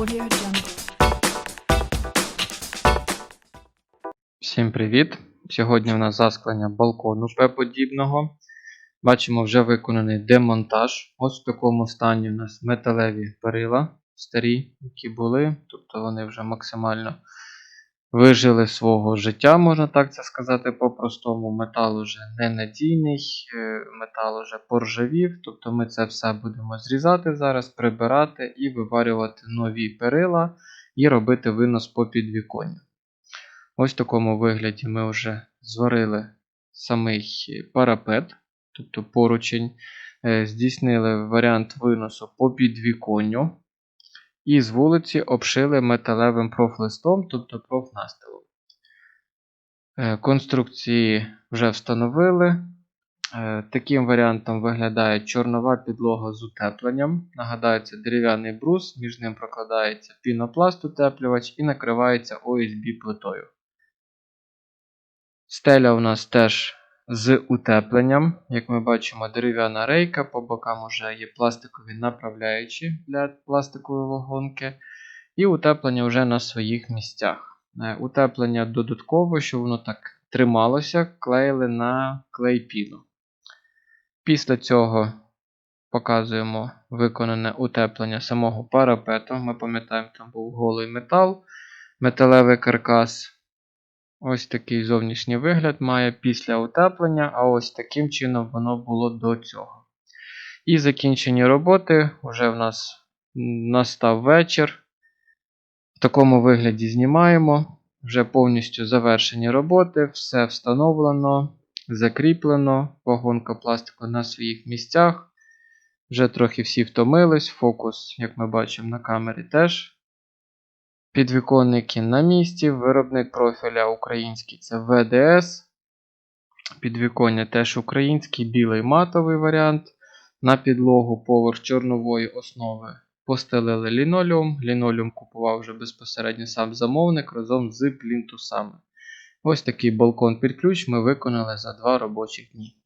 Audio Jungle. Всім привіт! Сьогодні у нас засклення балкону П-подібного. Бачимо вже виконаний демонтаж. Ось в такому стані у нас металеві перила старі, які були. Тобто вони вже максимально вижили свого життя, можна так це сказати по-простому. Метал уже ненадійний, е, метал уже поржавів. Тобто ми це все будемо зрізати зараз, прибирати і виварювати нові перила і робити винос по підвіконню. Ось в такому вигляді ми вже зварили самий парапет, тобто поручень, Е, здійснили варіант виносу по підвіконню. І з вулиці обшили металевим профлистом, тобто профнастилом. Е, Конструкції вже встановили. Е, Таким варіантом виглядає чорнова підлога з утепленням. Нагадаю, це дерев'яний брус, між ним прокладається пінопласт утеплювач і накривається ОСБ плитою. Стеля у нас теж з утепленням. Як ми бачимо, дерев'яна рейка, по бокам вже є пластикові направляючі для пластикової вагонки. І утеплення вже на своїх місцях. Е, Утеплення додатково, щоб воно так трималося, клеїли на клей-піну. Після цього показуємо виконане утеплення самого парапету. Ми пам'ятаємо, там був голий метал, металевий каркас. Ось такий зовнішній вигляд має після утеплення, а ось таким чином воно було до цього. І закінчені роботи вже в нас настав вечір. В такому вигляді знімаємо. Вже повністю завершені роботи, все встановлено, закріплено, вагонка пластику на своїх місцях. Вже трохи всі втомились. Фокус, як ми бачимо на камері, теж. Підвіконники на місці. Виробник профіля український це ВДС. Підвіконня теж український, білий матовий варіант. На підлогу поверх чорнової основи постелили лінолеум. Лінолеум купував вже безпосередньо сам замовник разом з плінтусами. Ось такий балкон під ключ ми виконали за два робочі дні.